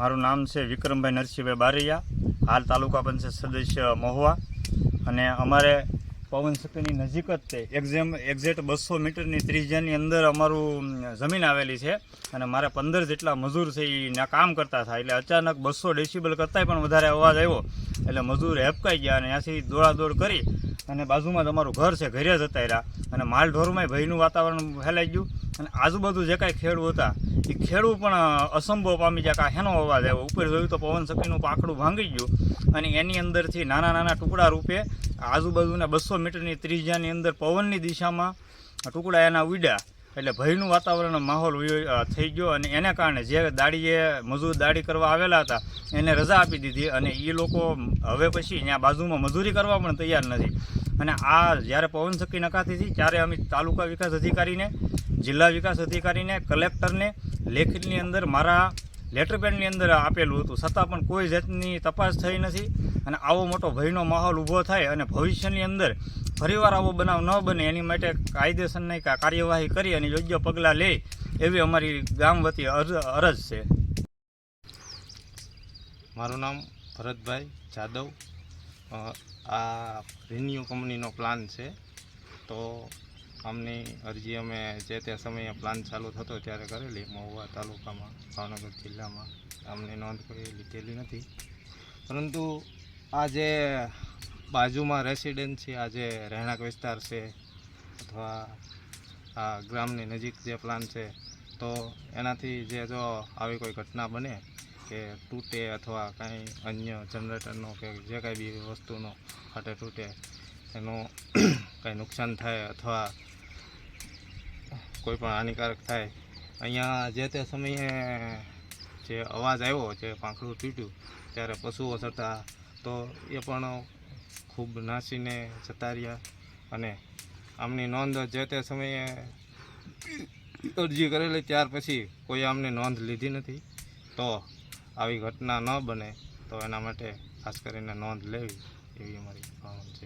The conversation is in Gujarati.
મારું નામ છે વિક્રમભાઈ નરસિંહભાઈ બારૈયા. હાલ તાલુકા પંચાયત સદસ્ય મહુવા. અને અમારે પવન શક્તિની નજીક જ તે એક્ઝેમ એક્ઝેક્ટ બસો મીટરની ત્રિજ્યાની અંદર અમારું જમીન આવેલી છે. અને મારે પંદર જેટલા મજૂર છે એ કામ કરતા હતા. એટલે અચાનક બસો ડેસિબલ કરતાંય પણ વધારે અવાજ આવ્યો. એટલે મજૂર હેપકાઈ ગયા અને ત્યાંથી દોડાદોડ કરી અને બાજુમાં તમારું ઘર છે, ઘરે જ હતા રહ્યા. અને માલ ઢોરમાંય ભયનું વાતાવરણ ફેલાઈ ગયું. અને આજુબાજુ જે કાંઈ ખેડૂ હતા, એ ખેડૂ પણ અસંભવ પામી જાય કે હેનો અવાજ આવ્યો. ઉપર જોયું તો પવન શકીનું પાકડું ભાંગી ગયું. અને એની અંદરથી નાના નાના ટુકડા રૂપે આજુબાજુના બસો મીટરની ત્રિજ્યાની અંદર પવનની દિશામાં ટુકડા એના ઉડ્યા. એટલે ભયનું વાતાવરણ માહોલ થઈ ગયો. અને એને કારણે જે દાડીએ, મજૂર દાડી કરવા આવેલા હતા, એને રજા આપી દીધી. અને એ લોકો હવે પછી ત્યાં બાજુમાં મજૂરી કરવા પણ તૈયાર નથી. અને આ જ્યારે પવન શક્તિ નખાતી હતી, ત્યારે અમે તાલુકા વિકાસ અધિકારીને, જિલ્લા વિકાસ અધિકારીને, કલેક્ટરને લેખિતની અંદર મારા લેટર પેડની અંદર આપેલું હતું. છતાં પણ કોઈ જાતની તપાસ થઈ નથી અને આવો મોટો ભયનો માહોલ ઊભો થાય અને ભવિષ્યની અંદર ફરીવાર આવો બનાવ ન બને, એની માટે કાયદેસરની કાર્યવાહી કરી અને યોગ્ય પગલાં લે, એવી અમારી ગામ વતી અરજ છે. મારું નામ ભરતભાઈ જાદવ. આ રિન્યુ કંપનીનો પ્લાન છે. તો આમની અરજી અમે જે તે સમયે પ્લાન ચાલુ થતો ત્યારે કરેલી. મહુવા તાલુકામાં, ભાવનગર જિલ્લામાં. આમની નોંધ કોઈ લીધેલી નથી. પરંતુ આ જે બાજુમાં રેસિડેન્સી આ જે રહેણાંક વિસ્તાર છે, અથવા આ ગ્રામની નજીક જે પ્લાન છે, તો એનાથી જે જો આવી કોઈ ઘટના બને કે તૂટે અથવા કાંઈ અન્ય જનરેટરનો કે જે કાંઈ બી વસ્તુનો ફાટે તૂટે, એનું કાંઈ નુકસાન થાય અથવા કોઈ પણ હાનિકારક થાય. અહીંયા જે તે સમયે જે અવાજ આવ્યો, જે પાંખડું તૂટ્યું, ત્યારે પશુઓ થતા તો એ પણ ખૂબ નાસીને જતા રહ્યા અને આમની નોંધ જે તે સમયે અરજી કરેલી, ત્યાર પછી કોઈ આમને નોંધ લીધી નથી. તો આવી ઘટના ન બને તો એના માટે ખાસ કરીને નોંધ લેવી એવી અમારી ભાવના છે.